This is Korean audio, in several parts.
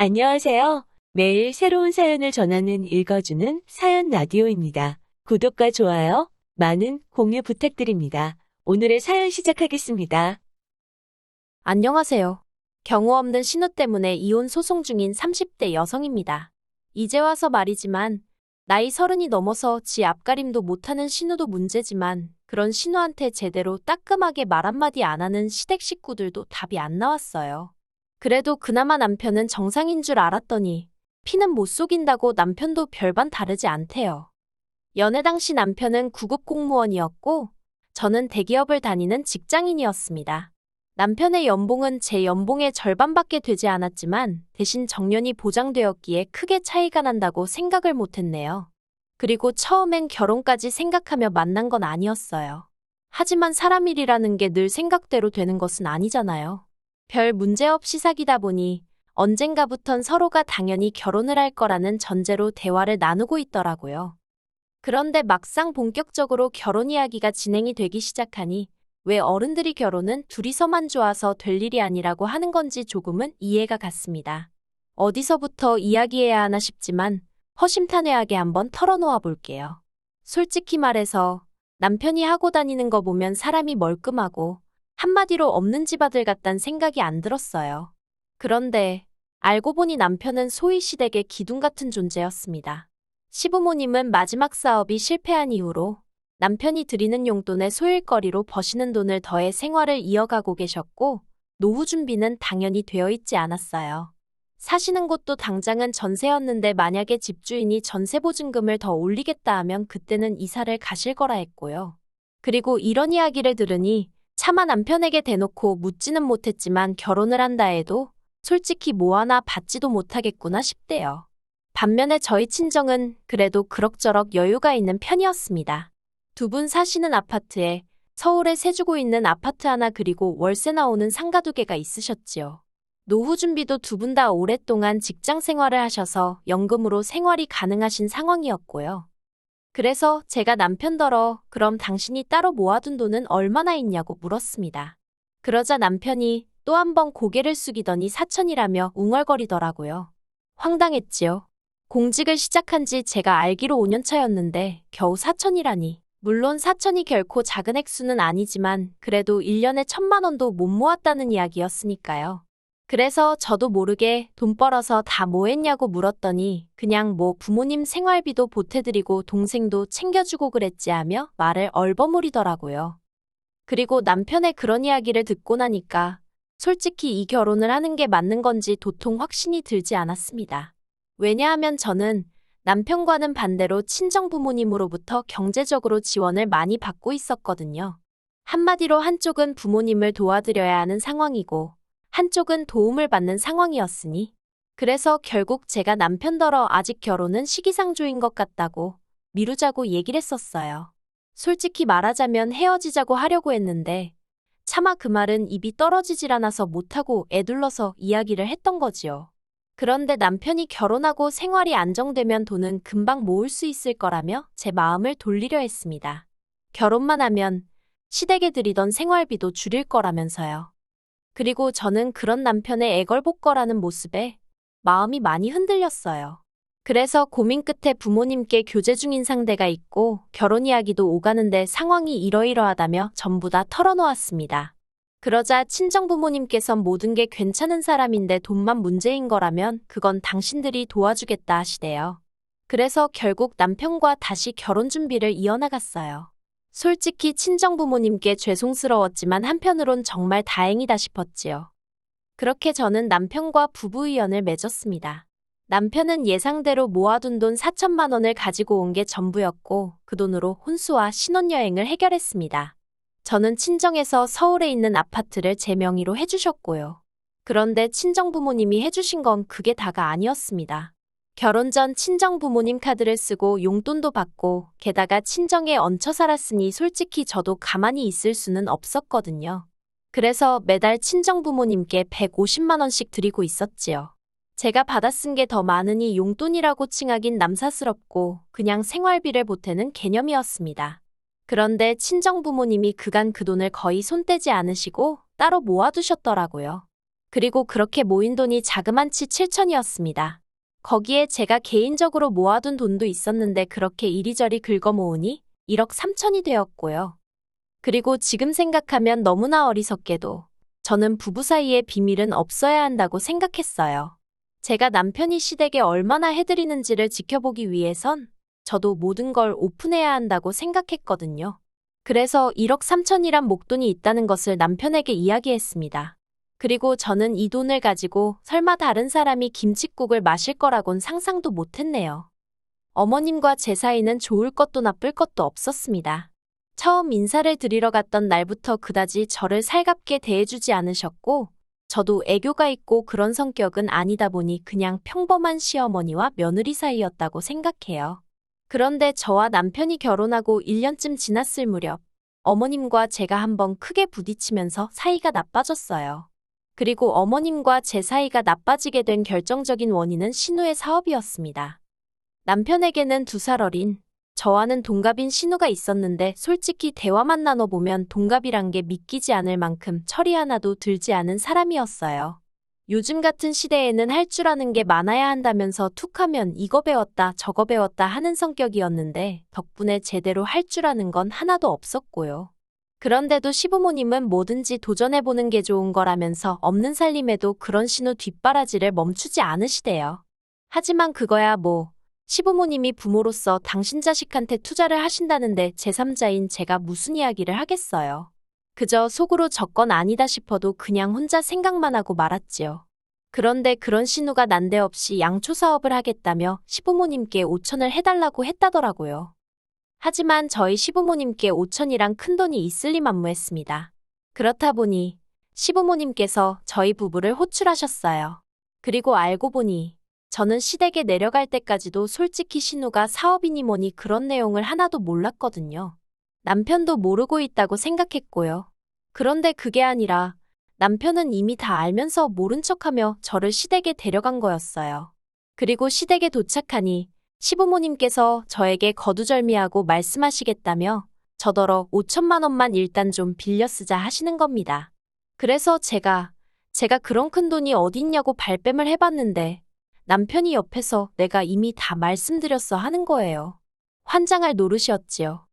안녕하세요. 매일 새로운 사연을 전하는 읽어주는 사연 라디오입니다. 구독과 좋아요, 많은 공유 부탁드립니다. 오늘의 사연 시작하겠습니다. 안녕하세요. 경우 없는 신우 때문에 이혼 소송 중인 30대 여성입니다. 이제 와서 말이지만 나이 서른이 넘어서 지 앞가림도 못하는 신우도 문제지만 그런 신우한테 제대로 따끔하게 말 한마디 안 하는 시댁 식구들도 답이 안 나왔어요. 그래도 그나마 남편은 정상인 줄 알았더니 피는 못 속인다고 남편도 별반 다르지 않대요. 연애 당시 남편은 구급 공무원이었고 저는 대기업을 다니는 직장인이었습니다. 남편의 연봉은 제 연봉의 절반밖에 되지 않았지만 대신 정년이 보장되었기에 크게 차이가 난다고 생각을 못했네요. 그리고 처음엔 결혼까지 생각하며 만난 건 아니었어요. 하지만 사람 일이라는 게 늘 생각대로 되는 것은 아니잖아요. 별 문제 없이 사귀다 보니 언젠가부턴 서로가 당연히 결혼을 할 거라는 전제로 대화를 나누고 있더라고요. 그런데 막상 본격적으로 결혼 이야기가 진행이 되기 시작하니 왜 어른들이 결혼은 둘이서만 좋아서 될 일이 아니라고 하는 건지 조금은 이해가 갔습니다. 어디서부터 이야기해야 하나 싶지만 허심탄회하게 한번 털어놓아 볼게요. 솔직히 말해서 남편이 하고 다니는 거 보면 사람이 멀끔하고 한마디로 없는 집 아들 같단 생각이 안 들었어요. 그런데 알고 보니 남편은 소위 시댁의 기둥 같은 존재였습니다. 시부모님은 마지막 사업이 실패한 이후로 남편이 드리는 용돈에 소일거리로 버시는 돈을 더해 생활을 이어가고 계셨고 노후 준비는 당연히 되어 있지 않았어요. 사시는 곳도 당장은 전세였는데 만약에 집주인이 전세 보증금을 더 올리겠다 하면 그때는 이사를 가실 거라 했고요. 그리고 이런 이야기를 들으니 차마 남편에게 대놓고 묻지는 못했지만 결혼을 한다 해도 솔직히 뭐 하나 받지도 못하겠구나 싶대요. 반면에 저희 친정은 그래도 그럭저럭 여유가 있는 편이었습니다. 두 분 사시는 아파트에 서울에 세주고 있는 아파트 하나 그리고 월세 나오는 상가 두 개가 있으셨지요. 노후 준비도 두 분 다 오랫동안 직장 생활을 하셔서 연금으로 생활이 가능하신 상황이었고요. 그래서 제가 남편더러 그럼 당신이 따로 모아둔 돈은 얼마나 있냐고 물었습니다. 그러자 남편이 또 한 번 고개를 숙이더니 사천이라며 웅얼거리더라고요. 황당했지요. 공직을 시작한 지 제가 알기로 5년 차였는데 겨우 사천이라니. 물론 사천이 결코 작은 액수는 아니지만 그래도 1년에 천만 원도 못 모았다는 이야기였으니까요. 그래서 저도 모르게 돈 벌어서 다 뭐 했냐고 물었더니 그냥 뭐 부모님 생활비도 보태드리고 동생도 챙겨주고 그랬지 하며 말을 얼버무리더라고요. 그리고 남편의 그런 이야기를 듣고 나니까 솔직히 이 결혼을 하는 게 맞는 건지 도통 확신이 들지 않았습니다. 왜냐하면 저는 남편과는 반대로 친정부모님으로부터 경제적으로 지원을 많이 받고 있었거든요. 한마디로 한쪽은 부모님을 도와드려야 하는 상황이고 한쪽은 도움을 받는 상황이었으니 그래서 결국 제가 남편더러 아직 결혼은 시기상조인 것 같다고 미루자고 얘기를 했었어요. 솔직히 말하자면 헤어지자고 하려고 했는데 차마 그 말은 입이 떨어지질 않아서 못하고 애둘러서 이야기를 했던 거지요. 그런데 남편이 결혼하고 생활이 안정되면 돈은 금방 모을 수 있을 거라며 제 마음을 돌리려 했습니다. 결혼만 하면 시댁에 드리던 생활비도 줄일 거라면서요. 그리고 저는 그런 남편의 애걸복걸하는 모습에 마음이 많이 흔들렸어요. 그래서 고민 끝에 부모님께 교제 중인 상대가 있고 결혼 이야기도 오가는데 상황이 이러이러하다며 전부 다 털어놓았습니다. 그러자 친정 부모님께선 모든 게 괜찮은 사람인데 돈만 문제인 거라면 그건 당신들이 도와주겠다 하시대요. 그래서 결국 남편과 다시 결혼 준비를 이어나갔어요. 솔직히 친정부모님께 죄송스러웠지만 한편으론 정말 다행이다 싶었지요. 그렇게 저는 남편과 부부의연을 맺었습니다. 남편은 예상대로 모아둔 돈 4천만 원을 가지고 온 게 전부였고 그 돈으로 혼수와 신혼여행을 해결했습니다. 저는 친정에서 서울에 있는 아파트를 제 명의로 해주셨고요. 그런데 친정 부모님이 해주신 건 그게 다가 아니었습니다. 결혼 전 친정 부모님 카드를 쓰고 용돈도 받고 게다가 친정에 얹혀 살았으니 솔직히 저도 가만히 있을 수는 없었거든요. 그래서 매달 친정 부모님께 150만 원씩 드리고 있었지요. 제가 받아 쓴 게 더 많으니 용돈이라고 칭하긴 남사스럽고 그냥 생활비를 보태는 개념이었습니다. 그런데 친정 부모님이 그간 그 돈을 거의 손 떼지 않으시고 따로 모아두셨더라고요. 그리고 그렇게 모인 돈이 자그만치 7천이었습니다. 거기에 제가 개인적으로 모아둔 돈도 있었는데 그렇게 이리저리 긁어 모으니 1억 3천이 되었고요. 그리고 지금 생각하면 너무나 어리석게도 저는 부부 사이에 비밀은 없어야 한다고 생각했어요. 제가 남편이 시댁에 얼마나 해드리는지를 지켜보기 위해선 저도 모든 걸 오픈해야 한다고 생각했거든요. 그래서 1억 3천이란 목돈이 있다는 것을 남편에게 이야기했습니다. 그리고 저는 이 돈을 가지고 설마 다른 사람이 김칫국을 마실 거라곤 상상도 못했네요. 어머님과 제 사이는 좋을 것도 나쁠 것도 없었습니다. 처음 인사를 드리러 갔던 날부터 그다지 저를 살갑게 대해주지 않으셨고, 저도 애교가 있고 그런 성격은 아니다 보니 그냥 평범한 시어머니와 며느리 사이였다고 생각해요. 그런데 저와 남편이 결혼하고 1년쯤 지났을 무렵, 어머님과 제가 한번 크게 부딪히면서 사이가 나빠졌어요. 그리고 어머님과 제 사이가 나빠지게 된 결정적인 원인은 신우의 사업이었습니다. 남편에게는 두 살 어린, 저와는 동갑인 신우가 있었는데 솔직히 대화만 나눠보면 동갑이란 게 믿기지 않을 만큼 철이 하나도 들지 않은 사람이었어요. 요즘 같은 시대에는 할 줄 아는 게 많아야 한다면서 툭 하면 이거 배웠다 저거 배웠다 하는 성격이었는데 덕분에 제대로 할 줄 아는 건 하나도 없었고요. 그런데도 시부모님은 뭐든지 도전해보는 게 좋은 거라면서 없는 살림에도 그런 신우 뒷바라지를 멈추지 않으시대요. 하지만 그거야 뭐, 시부모님이 부모로서 당신 자식한테 투자를 하신다는데 제3자인 제가 무슨 이야기를 하겠어요. 그저 속으로 저건 아니다 싶어도 그냥 혼자 생각만 하고 말았지요. 그런데 그런 신우가 난데없이 양초 사업을 하겠다며 시부모님께 5천을 해달라고 했다더라고요. 하지만 저희 시부모님께 5천이란 큰 돈이 있을 리 만무했습니다. 그렇다 보니 시부모님께서 저희 부부를 호출하셨어요. 그리고 알고 보니 저는 시댁에 내려갈 때까지도 솔직히 신우가 사업이니 뭐니 그런 내용을 하나도 몰랐거든요. 남편도 모르고 있다고 생각했고요. 그런데 그게 아니라 남편은 이미 다 알면서 모른 척하며 저를 시댁에 데려간 거였어요. 그리고 시댁에 도착하니 시부모님께서 저에게 거두절미하고 말씀하시겠다며 저더러 5천만 원만 일단 좀 빌려 쓰자 하시는 겁니다. 그래서 제가 제가 그런 큰 돈이 어딨냐고 발뺌을 해봤는데 남편이 옆에서 내가 이미 다 말씀드렸어 하는 거예요. 환장할 노릇이었지요.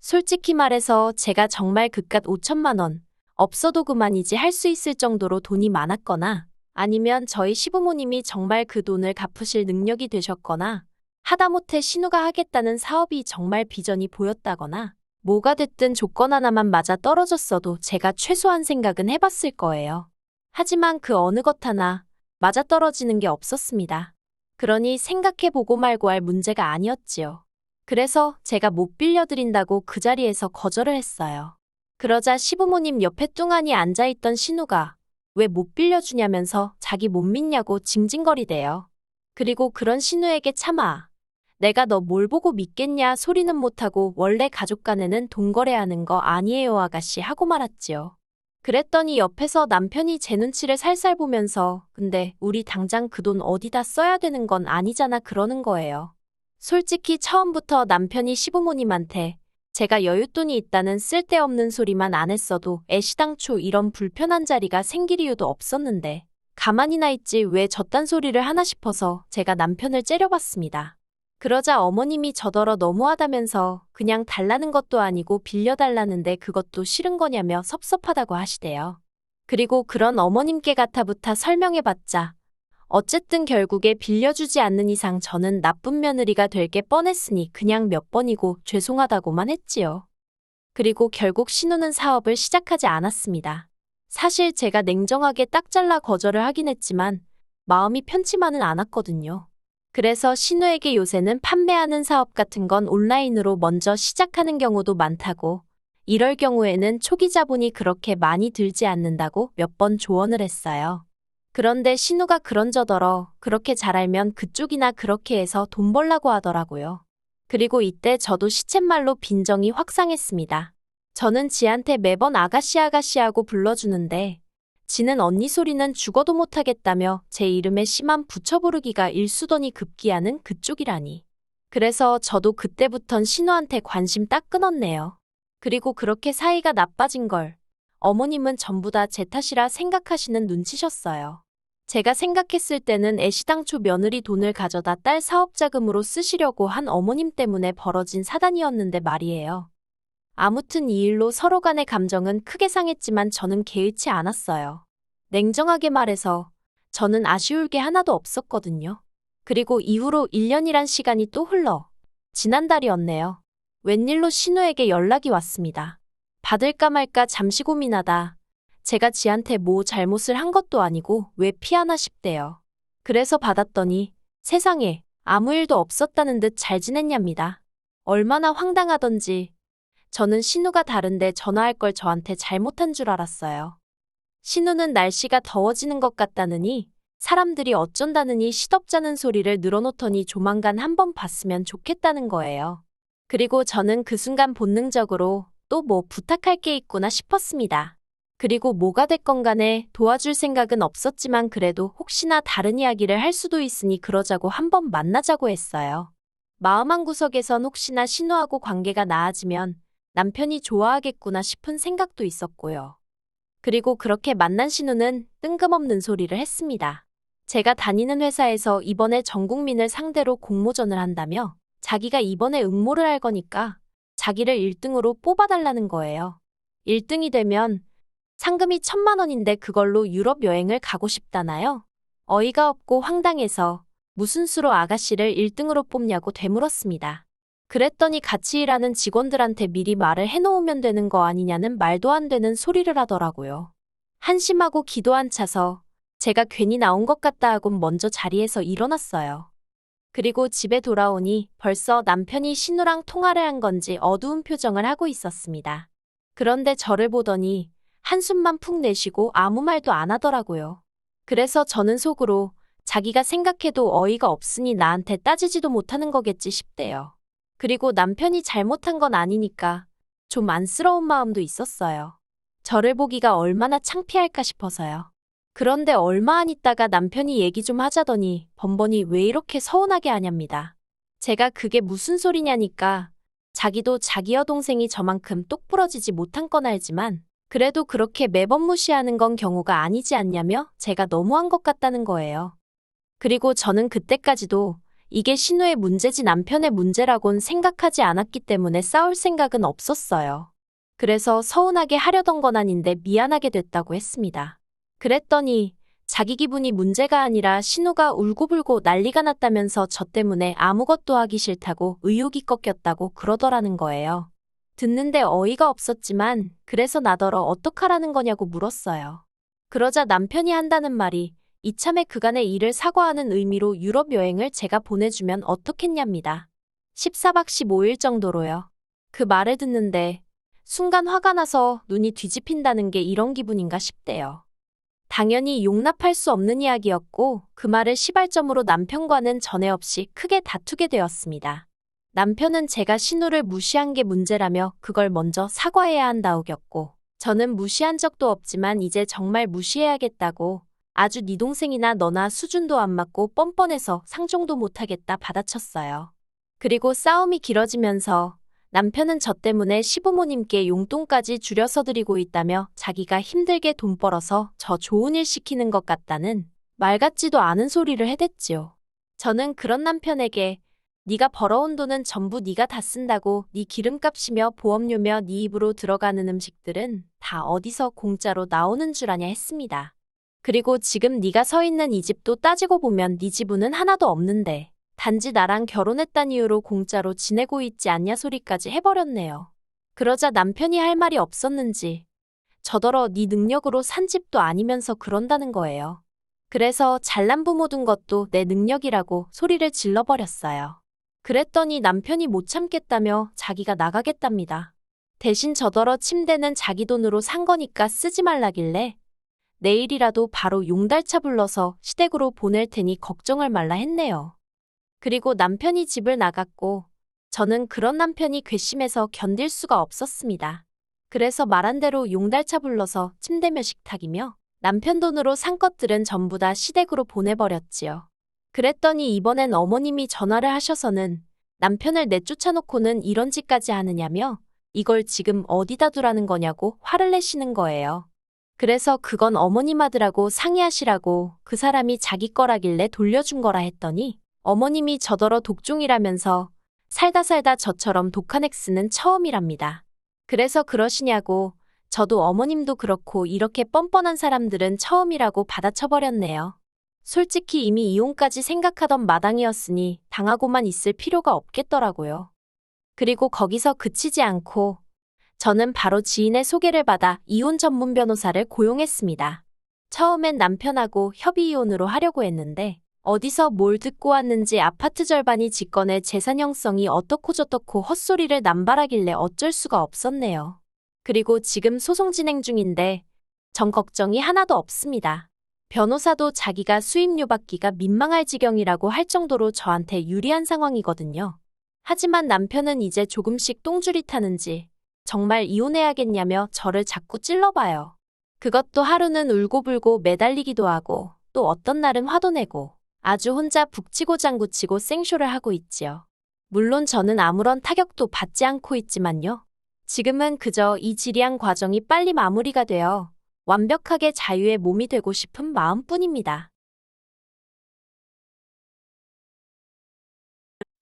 솔직히 말해서 제가 정말 그깟 5천만 원, 없어도 그만이지 할 수 있을 정도로 돈이 많았거나 아니면 저희 시부모님이 정말 그 돈을 갚으실 능력이 되셨거나 하다못해 신우가 하겠다는 사업이 정말 비전이 보였다거나 뭐가 됐든 조건 하나만 맞아 떨어졌어도 제가 최소한 생각은 해봤을 거예요. 하지만 그 어느 것 하나 맞아 떨어지는 게 없었습니다. 그러니 생각해보고 말고 할 문제가 아니었지요. 그래서 제가 못 빌려드린다고 그 자리에서 거절을 했어요. 그러자 시부모님 옆에 뚱하니 앉아있던 신우가 왜 못 빌려주냐면서 자기 못 믿냐고 징징거리대요. 그리고 그런 신우에게 참아. 내가 너 뭘 보고 믿겠냐 소리는 못하고 원래 가족 간에는 돈 거래하는 거 아니에요 아가씨 하고 말았지요. 그랬더니 옆에서 남편이 제 눈치를 살살 보면서 근데 우리 당장 그 돈 어디다 써야 되는 건 아니잖아 그러는 거예요. 솔직히 처음부터 남편이 시부모님한테 제가 여윳돈이 있다는 쓸데없는 소리만 안 했어도 애시당초 이런 불편한 자리가 생길 이유도 없었는데 가만히나 있지 왜 저딴 소리를 하나 싶어서 제가 남편을 째려봤습니다. 그러자 어머님이 저더러 너무하다면서 그냥 달라는 것도 아니고 빌려달라는데 그것도 싫은 거냐며 섭섭하다고 하시대요. 그리고 그런 어머님께 가타부타 설명해봤자 어쨌든 결국에 빌려주지 않는 이상 저는 나쁜 며느리가 될 게 뻔했으니 그냥 몇 번이고 죄송하다고만 했지요. 그리고 결국 신우는 사업을 시작하지 않았습니다. 사실 제가 냉정하게 딱 잘라 거절을 하긴 했지만 마음이 편치만은 않았거든요. 그래서 신우에게 요새는 판매하는 사업 같은 건 온라인으로 먼저 시작하는 경우도 많다고 이럴 경우에는 초기 자본이 그렇게 많이 들지 않는다고 몇 번 조언을 했어요. 그런데 신우가 그런저더러 그렇게 잘 알면 그쪽이나 그렇게 해서 돈 벌라고 하더라고요. 그리고 이때 저도 시쳇말로 빈정이 확상했습니다. 저는 지한테 매번 아가씨 아가씨 하고 불러주는데 지는 언니 소리는 죽어도 못하겠다며 제 이름에 심한 부처 부르기가 일수더니 급기야는 그쪽이라니. 그래서 저도 그때부턴 신우한테 관심 딱 끊었네요. 그리고 그렇게 사이가 나빠진 걸 어머님은 전부 다 제 탓이라 생각하시는 눈치셨어요. 제가 생각했을 때는 애시당초 며느리 돈을 가져다 딸 사업 자금으로 쓰시려고 한 어머님 때문에 벌어진 사단이었는데 말이에요. 아무튼 이 일로 서로 간의 감정은 크게 상했지만 저는 개의치 않았어요. 냉정하게 말해서 저는 아쉬울 게 하나도 없었거든요. 그리고 이후로 1년이란 시간이 또 흘러 지난달이었네요. 웬일로 신우에게 연락이 왔습니다. 받을까 말까 잠시 고민하다 제가 지한테 뭐 잘못을 한 것도 아니고 왜 피하나 싶대요. 그래서 받았더니 세상에 아무 일도 없었다는 듯 잘 지냈냐입니다. 얼마나 황당하던지 저는 신우가 다른데 전화할 걸 저한테 잘못한 줄 알았어요. 신우는 날씨가 더워지는 것 같다느니 사람들이 어쩐다느니 시덥잖은 소리를 늘어놓더니 조만간 한번 봤으면 좋겠다는 거예요. 그리고 저는 그 순간 본능적으로 또 뭐 부탁할 게 있구나 싶었습니다. 그리고 뭐가 됐건 간에 도와줄 생각은 없었지만 그래도 혹시나 다른 이야기를 할 수도 있으니 그러자고 한번 만나자고 했어요. 마음 한 구석에선 혹시나 신우하고 관계가 나아지면 남편이 좋아하겠구나 싶은 생각도 있었고요. 그리고 그렇게 만난 신우는 뜬금없는 소리를 했습니다. 제가 다니는 회사에서 이번에 전 국민을 상대로 공모전을 한다며 자기가 이번에 응모를 할 거니까 자기를 1등으로 뽑아달라는 거예요. 1등이 되면 상금이 천만 원인데 그걸로 유럽 여행을 가고 싶다나요? 어이가 없고 황당해서 무슨 수로 아가씨를 1등으로 뽑냐고 되물었습니다. 그랬더니 같이 일하는 직원들한테 미리 말을 해놓으면 되는 거 아니냐는 말도 안 되는 소리를 하더라고요. 한심하고 기도 안 차서 제가 괜히 나온 것 같다 하고 먼저 자리에서 일어났어요. 그리고 집에 돌아오니 벌써 남편이 신우랑 통화를 한 건지 어두운 표정을 하고 있었습니다. 그런데 저를 보더니 한숨만 푹 내쉬고 아무 말도 안 하더라고요. 그래서 저는 속으로 자기가 생각해도 어이가 없으니 나한테 따지지도 못하는 거겠지 싶대요. 그리고 남편이 잘못한 건 아니니까 좀 안쓰러운 마음도 있었어요. 저를 보기가 얼마나 창피할까 싶어서요. 그런데 얼마 안 있다가 남편이 얘기 좀 하자더니 번번이 왜 이렇게 서운하게 하냐입니다. 제가 그게 무슨 소리냐니까 자기도 자기 여동생이 저만큼 똑부러지지 못한 건 알지만 그래도 그렇게 매번 무시하는 건 경우가 아니지 않냐며 제가 너무한 것 같다는 거예요. 그리고 저는 그때까지도 이게 신우의 문제지 남편의 문제라곤 생각하지 않았기 때문에 싸울 생각은 없었어요. 그래서 서운하게 하려던 건 아닌데 미안하게 됐다고 했습니다. 그랬더니 자기 기분이 문제가 아니라 신우가 울고불고 난리가 났다면서 저 때문에 아무것도 하기 싫다고 의욕이 꺾였다고 그러더라는 거예요. 듣는데 어이가 없었지만 그래서 나더러 어떡하라는 거냐고 물었어요. 그러자 남편이 한다는 말이 이참에 그간의 일을 사과하는 의미로 유럽 여행을 제가 보내주면 어떻겠냐입니다. 14박 15일 정도로요. 그 말을 듣는데 순간 화가 나서 눈이 뒤집힌다는 게 이런 기분인가 싶대요. 당연히 용납할 수 없는 이야기였고 그 말을 시발점으로 남편과는 전에 없이 크게 다투게 되었습니다. 남편은 제가 신우를 무시한 게 문제라며 그걸 먼저 사과해야 한다우겼고 저는 무시한 적도 없지만 이제 정말 무시해야겠다고 아주 네 동생이나 너나 수준도 안 맞고 뻔뻔해서 상종도 못하겠다 받아쳤어요. 그리고 싸움이 길어지면서 남편은 저 때문에 시부모님께 용돈까지 줄여서 드리고 있다며 자기가 힘들게 돈 벌어서 저 좋은 일 시키는 것 같다는 말 같지도 않은 소리를 해댔지요. 저는 그런 남편에게 네가 벌어온 돈은 전부 네가 다 쓴다고 네 기름값이며 보험료며 네 입으로 들어가는 음식들은 다 어디서 공짜로 나오는 줄 아냐 했습니다. 그리고 지금 네가 서 있는 이 집도 따지고 보면 네 지분은 하나도 없는데 단지 나랑 결혼했단 이유로 공짜로 지내고 있지 않냐 소리까지 해버렸네요. 그러자 남편이 할 말이 없었는지 저더러 네 능력으로 산 집도 아니면서 그런다는 거예요. 그래서 잘난 부모 둔 것도 내 능력이라고 소리를 질러버렸어요. 그랬더니 남편이 못 참겠다며 자기가 나가겠답니다. 대신 저더러 침대는 자기 돈으로 산 거니까 쓰지 말라길래 내일이라도 바로 용달차 불러서 시댁으로 보낼 테니 걱정을 말라 했네요. 그리고 남편이 집을 나갔고 저는 그런 남편이 괘씸해서 견딜 수가 없었습니다. 그래서 말한 대로 용달차 불러서 침대 몇 식탁이며 남편 돈으로 산 것들은 전부 다 시댁으로 보내버렸지요. 그랬더니 이번엔 어머님이 전화를 하셔서는 남편을 내쫓아놓고는 이런 짓까지 하느냐며 이걸 지금 어디다 두라는 거냐고 화를 내시는 거예요. 그래서 그건 어머님 아들하고 상의하시라고 그 사람이 자기 거라길래 돌려준 거라 했더니 어머님이 저더러 독종이라면서 살다 살다 저처럼 독한 엑스는 처음이랍니다. 그래서 그러시냐고 저도 어머님도 그렇고 이렇게 뻔뻔한 사람들은 처음이라고 받아쳐버렸네요. 솔직히 이미 이혼까지 생각하던 마당이었으니 당하고만 있을 필요가 없겠더라고요. 그리고 거기서 그치지 않고 저는 바로 지인의 소개를 받아 이혼 전문 변호사를 고용했습니다. 처음엔 남편하고 협의 이혼으로 하려고 했는데 어디서 뭘 듣고 왔는지 아파트 절반이 직권의 재산 형성이 어떻고 저떻고 헛소리를 남발하길래 어쩔 수가 없었네요. 그리고 지금 소송 진행 중인데 전 걱정이 하나도 없습니다. 변호사도 자기가 수임료 받기가 민망할 지경이라고 할 정도로 저한테 유리한 상황이거든요. 하지만 남편은 이제 조금씩 똥줄이 타는지 정말 이혼해야겠냐며 저를 자꾸 찔러봐요. 그것도 하루는 울고불고 매달리기도 하고 또 어떤 날은 화도 내고 아주 혼자 북치고 장구치고 생쇼를 하고 있지요. 물론 저는 아무런 타격도 받지 않고 있지만요. 지금은 그저 이 지리한 과정이 빨리 마무리가 되어 완벽하게 자유의 몸이 되고 싶은 마음뿐입니다.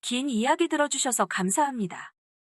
긴 이야기 들어주셔서 감사합니다.